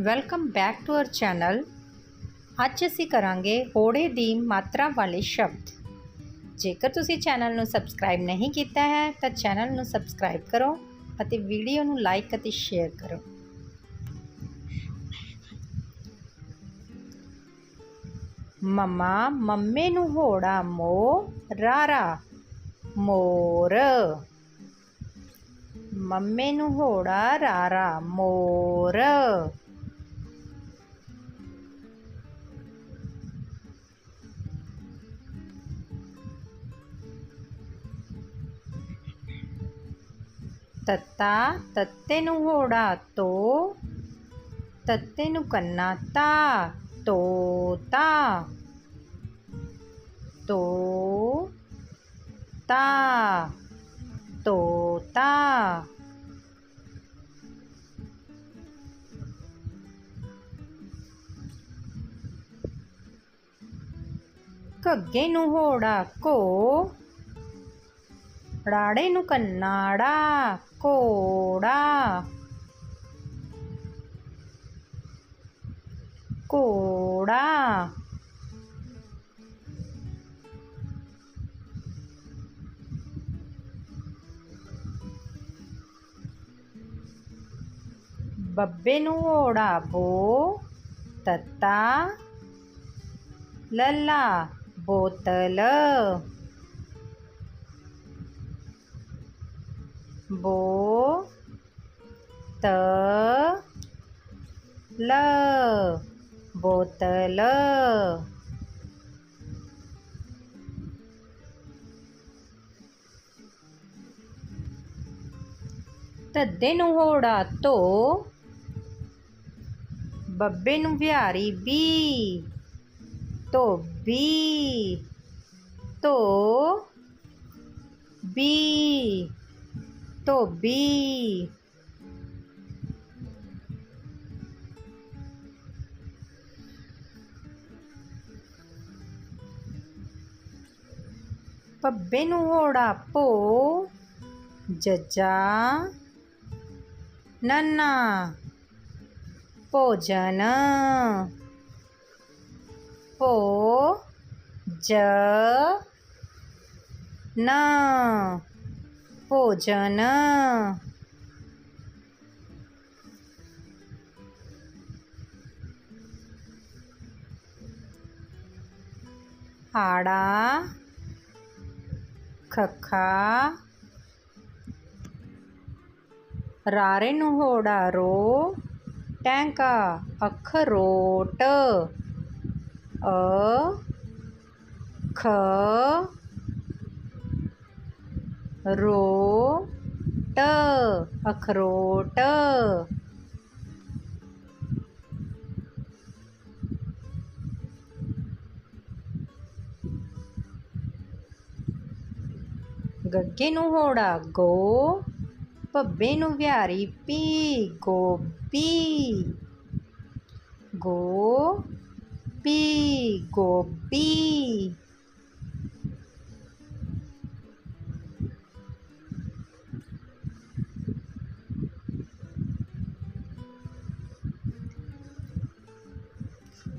Welcome back to our channel ਅੱਜ ਅਸੀਂ ਕਰਾਂਗੇ ਹੋੜੇ ਦੀ ਮਾਤਰਾ ਵਾਲੇ ਸ਼ਬਦ। ਜੇਕਰ ਤੁਸੀਂ ਚੈਨਲ ਨੂੰ ਸਬਸਕ੍ਰਾਈਬ ਨਹੀਂ ਕੀਤਾ ਹੈ, ਤਾਂ ਚੈਨਲ ਨੂੰ ਸਬਸਕ੍ਰਾਈਬ ਕਰੋ ਅਤੇ ਵੀਡੀਓ ਨੂੰ ਲਾਈਕ ਅਤੇ ਸ਼ੇਅਰ ਕਰੋ। ਮਮਾ, ਮੰਮੇ ਨੂੰ ਹੋੜਾ ਮੋ ਰਾਰਾ ਮੋਰ। ਮੰਮੇ ਨੂੰ ਹੋੜਾ ਰਾਰਾ ਮੋਰ। ਤੱਤਾ, ਤੱਤੇ ਨੂੰ ਹੋੜਾ ਤੋ, ਤੱਤੇ ਨੂੰ ਕੰਨਾ ਤਾ ਤੋਤਾ ਤੋ ਤਾ, ਤੋ ਘੱਗੇ ਨੂੰ ਹੋੜਾ ਘੋ ਰਾੜੇ ਨੂੰ ਕੰਨਾੜਾ ਘੋੜਾ ਘੋੜਾ ਬੱਬੇ ਨੂੰ ਹੋੜਾ ਬੋ ਤੱਤਾ ਲੱਲਾ ਬੋਤਲ ਬੋ ਤ ਲ ਬੱਬੇ ਨੂੰ ਵਿਹਾਰੀ ਬੀ ਧੋਬੀ ਧੋ ਬੀ ਧੋਬੀ ਪੱਬੇ ਨੂੰ ਹੋੜਾ ਭੋ ਜੱਜਾ ਨੰਨਾ। ਭੋਜਨ ਭੋ ਜ ਨ ਭੋਜਨ ਆੜਾ ਖੱਖਾ ਰਾਰੇ ਨੂੰ ਹੋੜਾ ਰੋ ਟੈਂਕਾ ਅਖਰੋਟ। ਅ ਖ ਰੋ ਟ ਅਖਰੋਟ। ਗੱਗੇ ਨੂੰ ਹੋੜਾ ਗੋ। ਭੱਬੇ ਨੂੰ ਵਿਹਾਰੀ ਪੀ, ਗੋਪੀ। ਗੋ ਪੀ ਗੋਪੀ।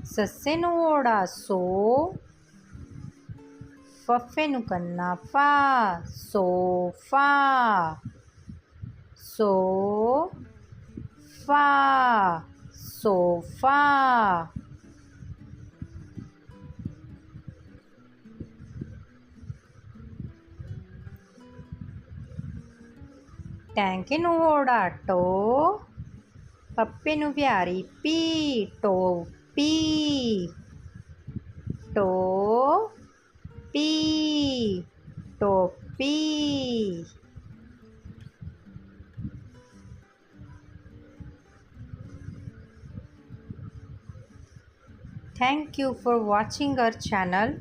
ਸੱਸੇ ਨੂੰ ਓੜਾ ਸੋ, ਫੱਫੇ ਨੂੰ ਕੰਨਾ ਫਾ ਸੋਫਾ ਸੋ ਫਾ ਸੋਫਾ ਟੈਂਕੇ ਨੂੰ ਹੋੜਾ ਟੋ ਪੱਪੇ ਨੂੰ ਵਿਹਾਰੀ ਪੀ Thank you for watching our channel.